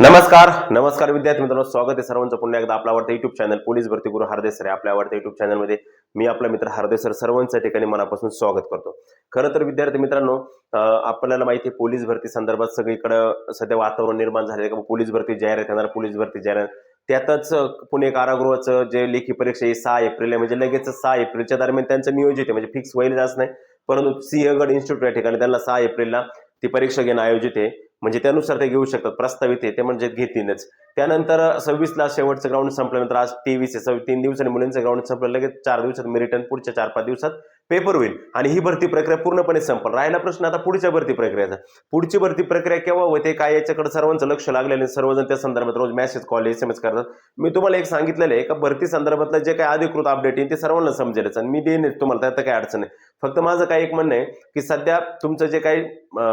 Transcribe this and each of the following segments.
नमस्कार नमस्कार विद्यार्थी मित्रांनो स्वागत आहे सर्वांचं पुन्हा एकदा आपला आवडता युट्यूब चॅनल पोलीस भरती गुरु हरदेसर आहे. आपल्या आवडत्या युट्यूब चॅनलमध्ये मी आपला मित्र हरदेसर सर्वांच्या ठिकाणी मनापासून स्वागत करतो. खरं तर विद्यार्थी मित्रांनो आपल्याला माहिती आहे पोलीस भरती संदर्भात सगळीकडे सध्या वातावरण निर्माण झाले का पोलीस भरती जाहीर येणार पोलीस भरती जाहीर त्यातच पुणे कारागृहाचं जे लेखी परीक्षा आहे सहा एप्रिल आहे. म्हणजे लगेच सहा एप्रिलच्या दरम्यान त्यांचं नियोजित आहे. म्हणजे फिक्स व्हायला जास्त नाही. परंतु सिंहगड इन्स्टिट्यूट या ठिकाणी त्यांना सहा एप्रिलला ती परीक्षा घेणं आयोजित आहे. म्हणजे त्यानुसार ते घेऊ शकतात प्रस्तावित आहे ते म्हणजे घेतीलच. त्यानंतर सव्वीसला शेवटचं ग्राउंड संपल्यानंतर आज तेवीस आहे सव्वीस तीन दिवसांनी मुलींचं ग्राउंड संपलं लगेच चार दिवसात मेरिटन पुढच्या चार पाच दिवसात पेपर होईल. आणि ही भरती प्रक्रिया पूर्णपणे संपल. राहिला प्रश्न आता पुढच्या भरती प्रक्रियेचा. पुढची भरती प्रक्रिया केव्हा होते काय याच्याकडे सर्वांचं लक्ष लागलेलं सर्वजण त्या संदर्भात रोज message call S M S करतात. मी तुम्हाला एक सांगितलेलं आहे का भरती संदर्भातलं जे काही अधिकृत अपडेट येईल ते सर्वांना समजेलच. आणि मी देईन तुम्हाला त्यात काही अडचण आहे फक्त माझं काय एक म्हणणं आहे की सध्या तुमचं जे काही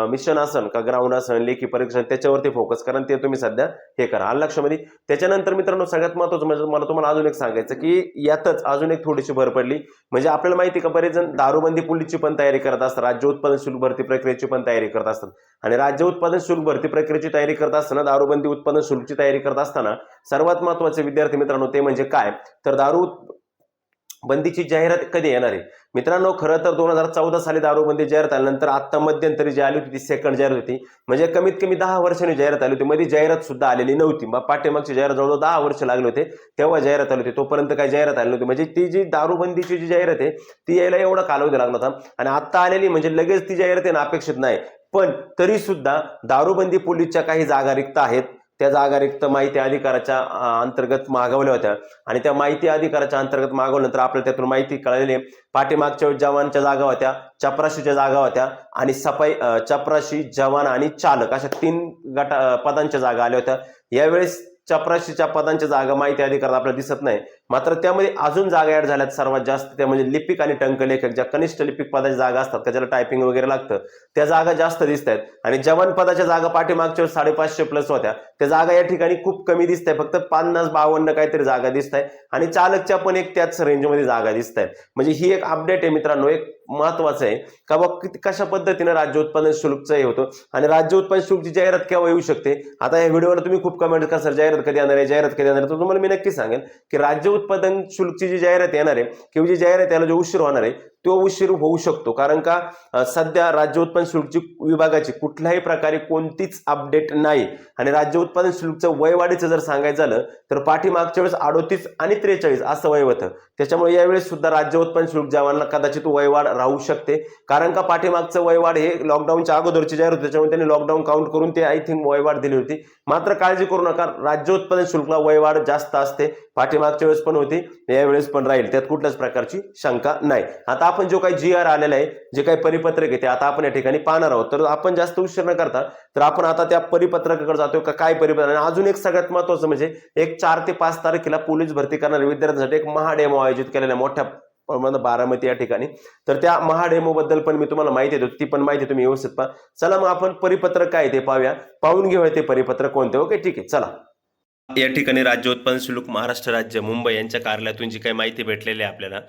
मिशन असन का ग्राउंड असन लेखी परीक्षण त्याच्यावरती फोकस करा ते तुम्ही सध्या हे करा. आल लक्षामध्ये त्याच्यानंतर मित्रांनो सगळ्यात महत्वाचं म्हणजे मला तुम्हाला अजून एक सांगायचं की यातच अजून एक थोडीशी भर पडली. म्हणजे आपल्याला माहिती आहे का बरेच जण दारूबंदी पोलीसची पण तयारी करत असतात राज्य उत्पादन शुल्क भरती प्रक्रियेची पण तयारी करत असतात. आणि राज्य उत्पादन शुल्क भरती प्रक्रियेची तयारी करत असताना दारूबंदी उत्पादन शुल्कची तयारी करत असताना सर्वात महत्त्वाचे विद्यार्थी मित्रांनो ते म्हणजे काय? तर दारू बंदीची जाहिरात कधी येणार आहे? मित्रांनो खरं तर दोन हजार चौदा साली दारूबंदी जाहिरात आल्यानंतर आत्ता मध्यंतरी जी आली होती ती सेकंड जाहिरात होती. म्हणजे कमीत कमी दहा वर्षांनी जाहिरात आली होती. मध्ये जाहिरात सुद्धा आलेली नव्हती. मग पाठीमागची जाहिरात जवळजवळ दहा वर्ष लागले होते. तेव्हा जाहिरात आली होती. तोपर्यंत काही जाहिरात आली नव्हती. म्हणजे ती जी दारूबंदीची जी जाहिरात आहे ती यायला एवढा कालावधी लागला होता. आणि आत्ता आलेली म्हणजे लगेच ती जाहिरात येणं अपेक्षित नाही. पण तरी सुद्धा दारूबंदी पोलीसच्या काही जागा रिक्त आहेत. त्या जागा रिक्त माहिती अधिकाराच्या अंतर्गत मागवल्या होत्या. आणि त्या माहिती अधिकाराच्या अंतर्गत मागवल्यानंतर आपल्याला त्यातून माहिती कळलेली पाठीमागच्या जवानच्या जागा होत्या चपराशीच्या जागा होत्या आणि सफाई चपराशी जवान आणि चालक अशा तीन गटा पदांच्या जागा आल्या होत्या. यावेळेस चपराशीच्या पदांच्या जागा माहिती अधिकारात आपल्याला दिसत नाही. मात्र त्यामध्ये अजून जागा ऍड झाल्यात सर्वात जास्त. त्या म्हणजे लिपिक आणि टंकलेखक ज्या कनिष्ठ लिपिक पदाच्या जागा असतात त्याच्याला टायपिंग वगैरे लागतं. त्या जागा जास्त दिसत आहेत आणि जवान पदाच्या जागा पाठीमागच्या साडेपाचशे प्लस होत्या. त्या जागा या ठिकाणी खूप कमी दिसत आहे फक्त पन्नास बावन्न काहीतरी जागा दिसत आहे आणि चालकच्या पण एक त्याच रेंजमध्ये जागा दिसत आहेत म्हणजे ही एक अपडेट आहे मित्रांनो. एक महत्वाचं आहे. का बाबा किती- कशा पद्धतीनं राज्य उत्पादन शुल्कचं हे होतं? आणि राज्य उत्पादन शुल्कची जाहिरात केव्हा येऊ शकते? आता या व्हिडिओवर तुम्ही खूप कमेंट करा सर जाहिरात कधी येणार आहे? जाहिरात कधी येणार आहे? तर तुम्हाला मी नक्की सांगेन की राज्य उत्पादन शुल्कची जी जाहिरात येणार आहे किंवा जी जाहिरात याला जो उशीर होणार आहे तो उशीर होऊ शकतो. कारण का सध्या राज्य उत्पादन शुल्क विभागाची कुठल्याही प्रकारे कोणतीच अपडेट नाही. आणि राज्य उत्पादन शुल्कचं वयवाढीचं जर सांगायचं झालं तर पाठीमागच्या वेळेस अडोतीस आणि त्रेचाळीस असं वय होतं. त्याच्यामुळे यावेळेस सुद्धा राज्य उत्पादन शुल्क जवानला कदाचित वयवाढ राहू शकते. कारण का पाठीमागचं वयवाढ हे लॉकडाऊनच्या अगोदरची जाहीर होती. त्याच्यामुळे त्यांनी लॉकडाऊन काउंट करून ते आय थिंक वयवाढ दिली होती. मात्र काळजी करू नका. राज्य उत्पादन शुल्कला वयवाढ जास्त असते. पाठीमागच्या वेळेस पण होती यावेळेस पण राहील. त्यात कुठल्याच प्रकारची शंका नाही. आता आपण जो काही जी आर आलेला आहे जे काही परिपत्रक आहे ते आता आपण या ठिकाणी पाहणार आहोत. तर आपण जास्त उशीर न करता तर आपण आता त्या परिपत्रकाकडे जातो का काय परिपत्रक? आणि अजून एक सगळ्यात महत्वाचं म्हणजे एक चार ते पाच तारखेला पोलीस भरती करणाऱ्या विद्यार्थ्यांसाठी एक महाडेमो आयोजित केलेला आहे मोठ्या प्रमाणात बारामती या ठिकाणी. तर त्या महाडेमो बद्दल पण मी तुम्हाला माहिती देतो. ती पण माहिती तुम्ही व्यवस्थित पहा. चला मग आपण परिपत्रक काय ते पाहूया. पाहून घेऊया ते परिपत्रक कोणते. ओके ठीक आहे. चला. या ठिकाणी राज्य उत्पन्न शुल्क महाराष्ट्र राज्य मुंबई यांच्या कार्यालयातून जी काही माहिती भेटलेली आहे आपल्याला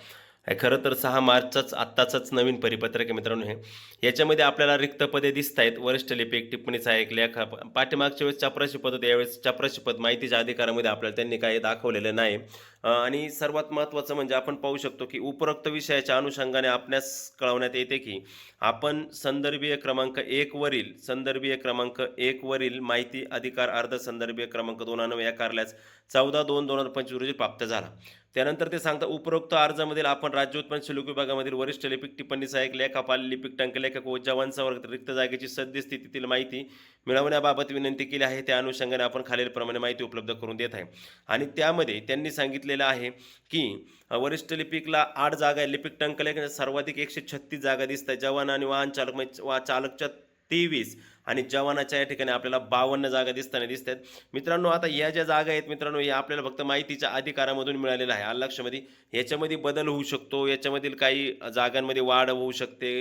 खरं तर सहा मार्चचाच आत्ताचंच नवीन परिपत्रक आहे मित्रांनो हे. याच्यामध्ये आपल्याला रिक्त पदे दिसत आहेत वरिष्ठ लिपिक टिप्पणी सहाय्यक लेखा पाठीमागच्या वेळेस चपराशी पद होते यावेळेस चपराशी पद माहितीच्या अधिकारामध्ये आपल्याला त्यांनी काही दाखवलेलं नाही. आणि सर्वात महत्त्वाचं म्हणजे आपण पाहू शकतो की उपरोक्त विषयाच्या अनुषंगाने आपणास कळवण्यात येते की आपण संदर्भीय क्रमांक एक वरील संदर्भीय क्रमांक एक वरील माहिती अधिकार अर्ध संदर्भीय क्रमांक दोन या कार्यालयास चौदा दोन दोन हजार पंचवीस रोजी प्राप्त झाला. त्यानंतर ते सांगतात उपरोक्त अर्जामधील आपण राज्य उत्पन्न शुल्क विभागामधील वरिष्ठ लिपिक टिप्पणी सहाय्यक लेखापाल लिपिक टंकलेखक व जवानचा रिक्त जागेची सद्यस्थितीतील माहिती मिळवण्याबाबत विनंती केली आहे. त्या अनुषंगाने आपण खालीलप्रमाणे माहिती उपलब्ध करून देत आहे. आणि त्यामध्ये त्यांनी सांगितले सांगितलेलं आहे की वरिष्ठ लिपिकला आठ जागा आहे. लिपिक टंकलेखक सर्वाधिक एकशे छत्तीस जागा दिसत आहे जवान आणि वाहन चालक म्हणजे वा चालकच्या तेवीस आणि जवानाच्या या ठिकाणी आपल्याला बावन्न जागा दिसताना दिसत आहेत मित्रांनो आता या ज्या जागा आहेत मित्रांनो या आपल्याला फक्त माहितीच्या अधिकारामधून मिळालेलं आहे. आलं लक्षामध्ये? याच्यामध्ये बदल होऊ शकतो. याच्यामधील काही जागांमध्ये वाढ होऊ शकते.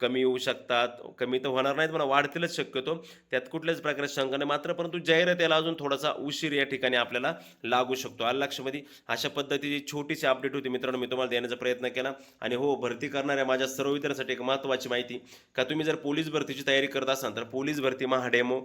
कमी येऊ शकतात कमी तर होणार नाहीत पण वाढतीलच शक्यतो. त्यात कुठल्याच प्रकारची शंका नाही. मात्र परंतु जाहिरात याला अजून थोडासा उशीर या ठिकाणी आपल्याला लागू शकतो. आलक्षमध्ये लक्षामध्ये अशा पद्धतीची छोटीशी अपडेट होती मित्रांनो मी तुम्हाला देण्याचा प्रयत्न केला. आणि हो भरती करणाऱ्या माझ्या सर्व विद्यार्थ्यांसाठी एक महत्त्वाची माहिती का तुम्ही जर पोलीस भरतीची तयारी करत असाल तर पोलीस भरती महाडेमो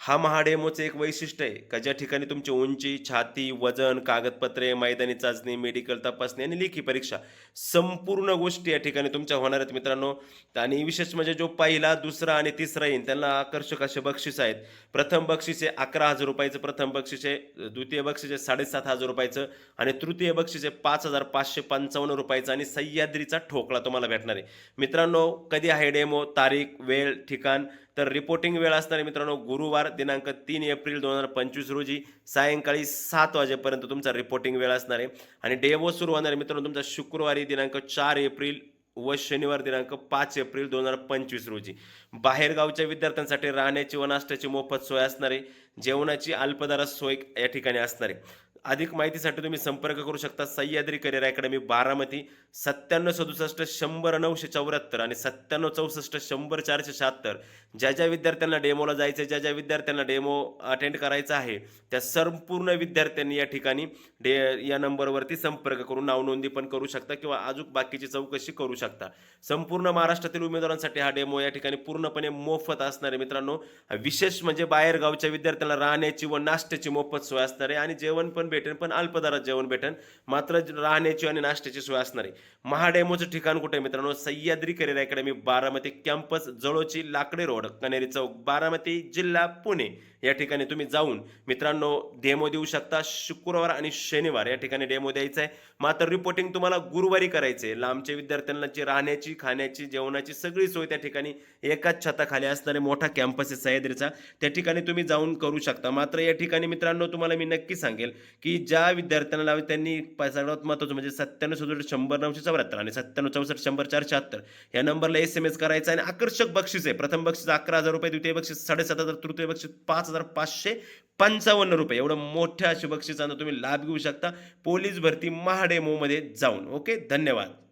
हा महाडेमोचं एक वैशिष्ट्य आहे का ज्या ठिकाणी तुमची उंची छाती वजन कागदपत्रे मैदानी चाचणी मेडिकल तपासणी आणि लेखी परीक्षा संपूर्ण गोष्टी या ठिकाणी तुमच्या होणार आहेत मित्रांनो. आणि विशेष म्हणजे जो पहिला दुसरा आणि तिसरा येईल त्यांना आकर्षक असे बक्षीस आहेत. प्रथम बक्षीस आहे अकरा हजार रुपयाचं प्रथम बक्षीस आहे द्वितीय बक्षीस आहे साडेसात हजार रुपयाचं आणि तृतीय बक्षीस आहे पाच हजार पाचशे पंचावन्न रुपयाचं आणि सह्याद्रीचा ठोकळा तुम्हाला भेटणार आहे. मित्रांनो कधी आहे डेमो? तारीख वेळ ठिकाण तर रिपोर्टिंग वेळ असणार आहे मित्रांनो गुरुवार दिनांक तीन एप्रिल दोन हजार पंचवीस रोजी सायंकाळी सात वाजेपर्यंत तुमचा रिपोर्टिंग वेळ असणार आहे. आणि डेमो सुरू होणार आहे मित्रांनो तुमचा शुक्रवारी दिनांक चार एप्रिल व शनिवार दिनांक पाच एप्रिल दोन हजार पंचवीस रोजी. बाहेरगावच्या विद्यार्थ्यांसाठी राहण्याची व नाश्त्याची मोफत सोय असणार आहे. जेवणाची अल्पदरात सोय या ठिकाणी असणार आहे. अधिक माहितीसाठी तुम्ही संपर्क करू शकता. सह्याद्री करिअर अकॅडमी बारामती सत्त्याण्णव सदुसष्ट शंभर नऊशे चौऱ्याहत्तर आणि सत्त्याण्णव चौसष्ट शंभर चारशे शहात्तर. ज्या ज्या विद्यार्थ्यांना डेमोला जायचं आहे ज्या ज्या विद्यार्थ्यांना डेमो अटेंड करायचा आहे त्या संपूर्ण विद्यार्थ्यांनी या ठिकाणी डे या नंबरवरती संपर्क करून नावनोंदी पण करू शकता किंवा अजून बाकीची चौकशी करू शकता. संपूर्ण महाराष्ट्रातील उमेदवारांसाठी हा डेमो या ठिकाणी पूर्णपणे मोफत असणार आहे मित्रांनो. विशेष म्हणजे बाहेरगावच्या विद्यार्थ्यांना राहण्याची व नाश्त्याची मोफत सोय असणार आहे आणि जेवण पण भेटेन पण अल्पदरात जेवण भेटेल मात्र राहण्याची आणि नाश्त्याची सोय असणार आहे. महाडेमोचं ठिकाण कुठे मित्रांनो? Sahyadri career academy Baramati campus Jalochi Lakade road Kaneri चौक बारामती जिल्हा पुणे. या ठिकाणी तुम्ही जाऊन मित्रांनो डेमो देऊ शकता. शुक्रवार आणि शनिवार या ठिकाणी डेमो द्यायचा आहे. मात्र रिपोर्टिंग तुम्हाला गुरुवारी करायचे आहे. लांबच्या विद्यार्थ्यांना जी राहण्याची खाण्याची जेवणाची सगळी सोय त्या ठिकाणी एकाच छताखाली असणारे मोठा कॅम्पस आहे सह्याद्रीचा. त्या ठिकाणी तुम्ही जाऊन करू शकता. मात्र या ठिकाणी मित्रांनो तुम्हाला मी नक्की सांगेल की ज्या विद्यार्थ्यांना लावे त्यांनी सर्वात महत्त्वाचं म्हणजे सत्त्याण्णव सदुसष्ट शंभर नऊशे चौऱ्याहत्तर आणि सत्त्याण्णव चौसष्ट शंभर चार शहात्तर. या नंबरला एस एम एस करायचा आणि आकर्षक बक्षीस आहे. प्रथम बक्षीस अकरा हजार रुपये द्वितीय बक्षीस साडेसात हजार तृतीय बक्षीस पाच हजार पाचशे पंचावन्न रुपये. एवढं मोठ्या अशा बक्षिसांना तुम्ही लाभ घेऊ शकता. पोलीस भरती महाडेमोमध्ये जाऊन. ओके? धन्यवाद.